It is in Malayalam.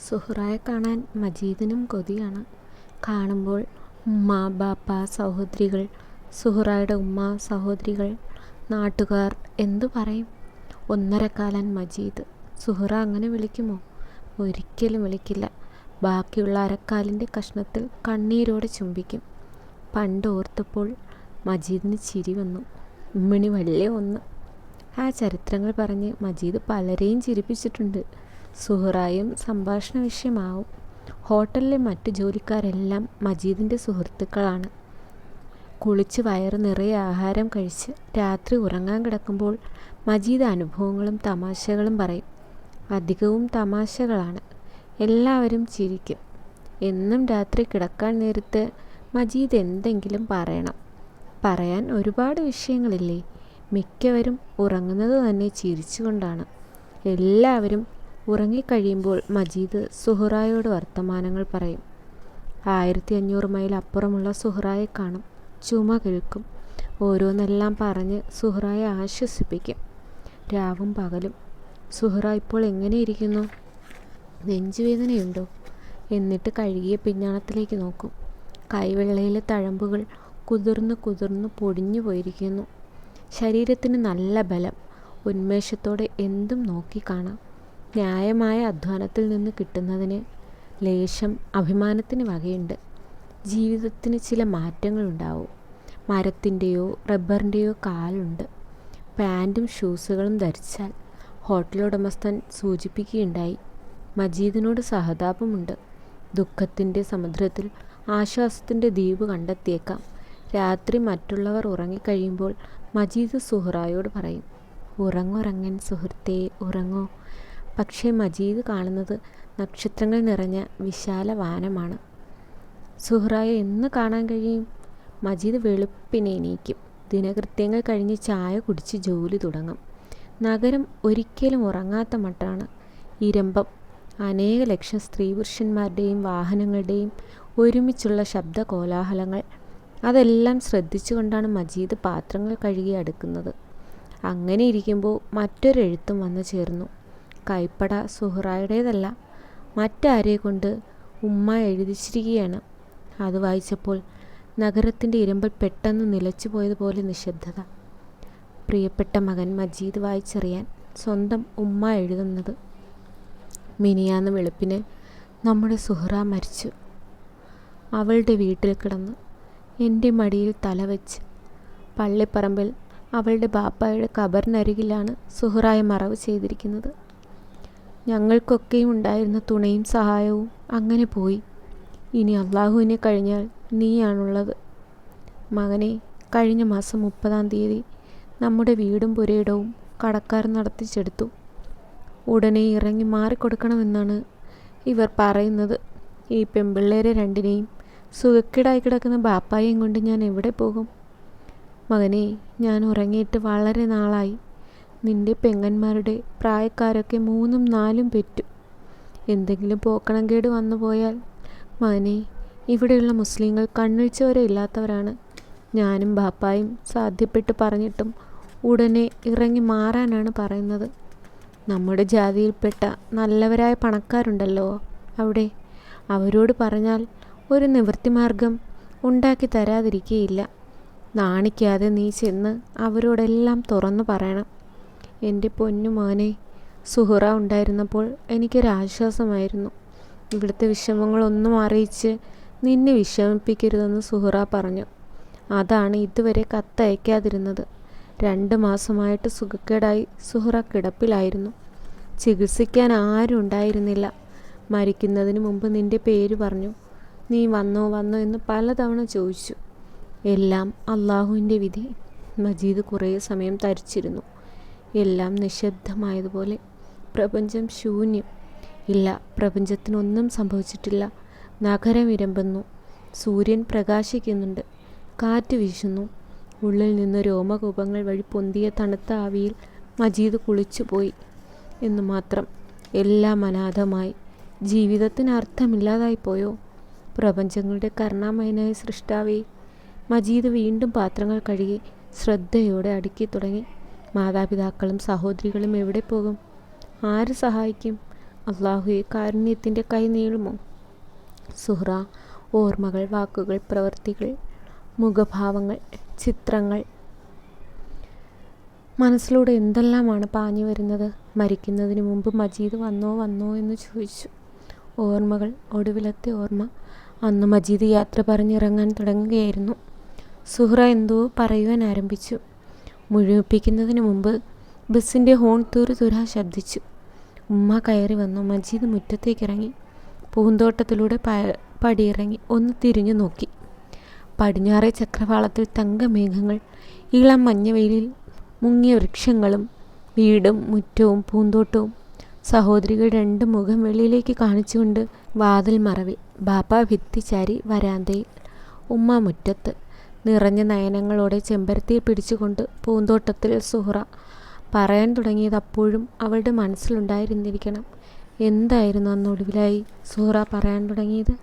സുഹ്റായെ കാണാൻ മജീദിനും കൊതിയാണ്. കാണുമ്പോൾ ഉമ്മ ബാപ്പ സഹോദരികൾ സുഹ്റായുടെ ഉമ്മ സഹോദരികൾ നാട്ടുകാർ എന്തു പറയും? ഒന്നരക്കാലൻ മജീദ്. സുഹ്റ അങ്ങനെ വിളിക്കുമോ? ഒരിക്കലും വിളിക്കില്ല. ബാക്കിയുള്ള അരക്കാലിന്റെ കഷ്ണത്തിൽ കണ്ണീരോടെ ചുംബിക്കും. പണ്ട് ഓർത്തപ്പോൾ മജീദിന് ചിരി വന്നു. ഉമ്മിണി വലിയ ഒന്ന്. ആ ചരിത്രങ്ങൾ പറഞ്ഞ് മജീദ് പലരെയും ചിരിപ്പിച്ചിട്ടുണ്ട്. സുഹറായും സംഭാഷണ വിഷയമാവും. ഹോട്ടലിലെ മറ്റു ജോലിക്കാരെല്ലാം മജീദിന്റെ സുഹൃത്തുക്കളാണ്. കുളിച്ച് വയറ് നിറയെ ആഹാരം കഴിച്ച് രാത്രി ഉറങ്ങാൻ കിടക്കുമ്പോൾ മജീദ് അനുഭവങ്ങളും തമാശകളും പറയും. അധികവും തമാശകളാണ്. എല്ലാവരും ചിരിക്കും. എന്നും രാത്രി കിടക്കാൻ നേരത്ത് മജീദ് എന്തെങ്കിലും പറയണം. പറയാൻ ഒരുപാട് വിഷയങ്ങളില്ലേ? മിക്കവരും ഉറങ്ങുന്നത് തന്നെ ചിരിച്ചുകൊണ്ടാണ്. എല്ലാവരും ഉറങ്ങിക്കഴിയുമ്പോൾ മജീദ് സുഹ്റായോട് വർത്തമാനങ്ങൾ പറയും. ആയിരത്തി അഞ്ഞൂറ് മൈൽ അപ്പുറമുള്ള സുഹ്റായെ കാണും. ചുമ കേൾക്കും. ഓരോന്നെല്ലാം പറഞ്ഞ് സുഹ്റായെ ആശ്വസിപ്പിക്കും. രാവും പകലും. സുഹറ ഇപ്പോൾ എങ്ങനെയിരിക്കുന്നു നെഞ്ചുവേദനയുണ്ടോ? എന്നിട്ട് കഴുകിയ പിഞ്ഞാണത്തിലേക്ക് നോക്കും. കൈവെള്ളയിലെ തഴമ്പുകൾ കുതിർന്ന് കുതിർന്ന് പൊടിഞ്ഞു പോയിരിക്കുന്നു. ശരീരത്തിന് നല്ല ബലം. ഉന്മേഷത്തോടെ എന്തും നോക്കി കാണാം. ന്യായമായ അധ്വാനത്തിൽ നിന്ന് കിട്ടുന്നതിന് ലേശം അഭിമാനത്തിന് വകയുണ്ട്. ജീവിതത്തിന് ചില മാറ്റങ്ങളുണ്ടാവും. മരത്തിന്റെയോ റബ്ബറിന്റെയോ കാലുണ്ട്. പാന്റും ഷൂസുകളും ധരിച്ചാൽ ഹോട്ടൽ ഉടമസ്ഥൻ സൂചിപ്പിക്കുകയുണ്ടായി. മജീദിനോട് സഹതാപമുണ്ട്. ദുഃഖത്തിന്റെ സമുദ്രത്തിൽ ആശ്വാസത്തിന്റെ ദ്വീപ് കണ്ടെത്തിയേക്കാം. രാത്രി മറ്റുള്ളവർ ഉറങ്ങിക്കഴിയുമ്പോൾ മജീദ് സുഹ്റായോട് പറയും ഉറങ്ങുറങ്ങൻ സുഹൃത്തേ ഉറങ്ങോ. പക്ഷേ മജീദ് കാണുന്നത് നക്ഷത്രങ്ങൾ നിറഞ്ഞ വിശാല വാനമാണ്. സുഹ്റായെ എന്ന് കാണാൻ കഴിയും? മജീദ് വെളുപ്പിനെ എണീക്കും. ദിനകൃത്യങ്ങൾ കഴിഞ്ഞ് ചായ കുടിച്ച് ജോലി തുടങ്ങും. നഗരം ഒരിക്കലും ഉറങ്ങാത്ത മട്ടാണ്. ഇരമ്പം അനേക ലക്ഷം സ്ത്രീ പുരുഷന്മാരുടെയും വാഹനങ്ങളുടെയും ഒരുമിച്ചുള്ള ശബ്ദ കോലാഹലങ്ങൾ അതെല്ലാം ശ്രദ്ധിച്ചുകൊണ്ടാണ് മജീദ് പാത്രങ്ങൾ കഴുകി അടുക്കുന്നത്. അങ്ങനെ ഇരിക്കുമ്പോൾ മറ്റൊരെഴുത്തും വന്നു ചേർന്നു. കൈപ്പട സുഹ്റായുടേതല്ല. മറ്റാരെ കൊണ്ട് ഉമ്മ എഴുതിച്ചിരിക്കുകയാണ്. അത് വായിച്ചപ്പോൾ നഗരത്തിന്റെ ഇരമ്പൽ പെട്ടെന്ന് നിലച്ചു പോയതുപോലെ നിശബ്ദത. പ്രിയപ്പെട്ട മകൻ മജീദ് വായിച്ചറിയാൻ സ്വന്തം ഉമ്മ എഴുതുന്നത്. മിനിയാന്ന് വെളുപ്പിന് നമ്മുടെ സുഹ്റ മരിച്ചു. അവളുടെ വീട്ടിൽ കിടന്ന് എന്റെ മടിയിൽ തലവെച്ച് പള്ളിപ്പറമ്പിൽ അവളുടെ ബാപ്പായുടെ കബറിനരികിലാണ് സുഹ്റായെ മറവ് ചെയ്തിരിക്കുന്നത്. ഞങ്ങൾക്കൊക്കെയും ഉണ്ടായിരുന്ന തുണയും സഹായവും അങ്ങനെ പോയി. ഇനി അള്ളാഹുവിനെ കഴിഞ്ഞാൽ നീയാണുള്ളത്. മകനെ കഴിഞ്ഞ മാസം മുപ്പതാം തീയതി നമ്മുടെ വീടും പുരയിടവും കടക്കാർ നടത്തിച്ചെടുത്തു. ഉടനെ ഇറങ്ങി മാറിക്കൊടുക്കണമെന്നാണ് ഇവർ പറയുന്നത്. ഈ പെമ്പിള്ളേരെ രണ്ടിനെയും സുഖക്കിടായി കിടക്കുന്ന ബാപ്പായെയും കൊണ്ട് ഞാൻ എവിടെ പോകും? മകനെ ഞാൻ ഉറങ്ങിയിട്ട് വളരെ നാളായി. നിന്റെ പെങ്ങന്മാരുടെ പ്രായക്കാരൊക്കെ മൂന്നും നാലും പെറ്റു. എന്തെങ്കിലും പോക്കണം കേട് വന്നു പോയാൽ മാനെ ഇവിടെയുള്ള മുസ്ലിങ്ങൾ കണ്ണിഴിച്ചവരെ ഇല്ലാത്തവരാണ്. ഞാനും ബാപ്പായും സാധ്യപ്പെട്ട് പറഞ്ഞിട്ടും ഉടനെ ഇറങ്ങി മാറാനാണ് പറയുന്നത്. നമ്മുടെ ജാതിയിൽപ്പെട്ട നല്ലവരായ പണക്കാരുണ്ടല്ലോ അവിടെ. അവരോട് പറഞ്ഞാൽ ഒരു നിവൃത്തിമാർഗം ഉണ്ടാക്കി തരാതിരിക്കുകയില്ല നാണിക്കാതെ നീ ചെന്ന് അവരോടെല്ലാം തുറന്നു പറയണം. എന്റെ പൊന്നു മോനെ സുഹറ ഉണ്ടായിരുന്നപ്പോൾ എനിക്കൊരാശ്വാസമായിരുന്നു. ഇവിടുത്തെ വിഷമങ്ങളൊന്നും അറിയിച്ച് നിന്നെ വിഷമിപ്പിക്കരുതെന്ന് സുഹറ പറഞ്ഞു. അതാണ് ഇതുവരെ കത്തയക്കാതിരുന്നത്. രണ്ട് മാസമായിട്ട് സുഖക്കേടായി സുഹറ കിടപ്പിലായിരുന്നു. ചികിത്സിക്കാൻ ആരും ഉണ്ടായിരുന്നില്ല. മരിക്കുന്നതിന് മുമ്പ് നിന്റെ പേര് പറഞ്ഞു. നീ വന്നോ വന്നോ എന്ന് പലതവണ ചോദിച്ചു. എല്ലാം അള്ളാഹുവിന്റെ വിധി. മജീദ് കുറേ സമയം തരിച്ചിരുന്നു. എല്ലാം നിശബ്ദമായതുപോലെ. പ്രപഞ്ചം ശൂന്യം. ഇല്ല പ്രപഞ്ചത്തിനൊന്നും സംഭവിച്ചിട്ടില്ല. നഗരം ഇരമ്പുന്നു. സൂര്യൻ പ്രകാശിക്കുന്നുണ്ട്. കാറ്റ് വീശുന്നു. ഉള്ളിൽ നിന്ന് രോമകൂപങ്ങൾ വഴി പൊന്തിയ തണുത്ത ആവിയിൽ മജീദ് കുളിച്ചുപോയി. എന്ന് മാത്രം. എല്ലാം അനാഥമായി. ജീവിതത്തിന് അർത്ഥമില്ലാതായി പോയോ? പ്രപഞ്ചങ്ങളുടെ കരുണാമയനായ സൃഷ്ടാവേ. മജീദ് വീണ്ടും പാത്രങ്ങൾ കഴുകി ശ്രദ്ധയോടെ അടുക്കി തുടങ്ങി. മാതാപിതാക്കളും സഹോദരികളും എവിടെ പോകും? ആര് സഹായിക്കും? അള്ളാഹുയെ കാരുണ്യത്തിന്റെ കൈ നീളുമോ? സുഹ്റ ഓർമ്മകൾ വാക്കുകൾ പ്രവൃത്തികൾ മുഖഭാവങ്ങൾ ചിത്രങ്ങൾ. മനസ്സിലൂടെ എന്തെല്ലാമാണ് പാഞ്ഞു വരുന്നത്? മരിക്കുന്നതിന് മുമ്പ് മജീദ് വന്നോ വന്നോ എന്ന് ചോദിച്ചു. ഓർമ്മകൾ ഒടുവിലത്തെ ഓർമ്മ. അന്ന് മജീദ് യാത്ര പറഞ്ഞിറങ്ങാൻ തുടങ്ങുകയായിരുന്നു. സുഹ്റ എന്തോ പറയുവാൻ ആരംഭിച്ചു. മുഴുമിപ്പിക്കുന്നതിന് മുമ്പ് ബസ്സിന്റെ ഹോൺ തുരു തുരാ ശബ്ദിച്ചു. ഉമ്മ കയറി വന്നു. മജീദ് മുറ്റത്തേക്കിറങ്ങി. പൂന്തോട്ടത്തിലൂടെ പ പടിയിറങ്ങി. ഒന്ന് തിരിഞ്ഞു നോക്കി. പടിഞ്ഞാറേ ചക്രവാളത്തിൽ തങ്കമേഘങ്ങൾ ഇളം മഞ്ഞവെയിലിൽ മുങ്ങിയ വൃക്ഷങ്ങളും വീടും മുറ്റവും പൂന്തോട്ടവും സഹോദരികൾ രണ്ട് മുഖം വെളിയിലേക്ക് കാണിച്ചുകൊണ്ട് വാതിൽ മറവി. ബാപ്പ ഭിത്തിച്ചാരി വരാന്തയിൽ. ഉമ്മ മുറ്റത്ത് നിറഞ്ഞ നയനങ്ങളോടെ ചെമ്പരത്തിയെ പിടിച്ചുകൊണ്ട് പൂന്തോട്ടത്തിൽ സുഹ്റ പറയാൻ തുടങ്ങിയത് അപ്പോഴും അവളുടെ മനസ്സിലുണ്ടായിരുന്നിരിക്കണം. എന്തായിരുന്നു അന്ന് ഒടുവിലായി സുഹ്റ പറയാൻ തുടങ്ങിയത്?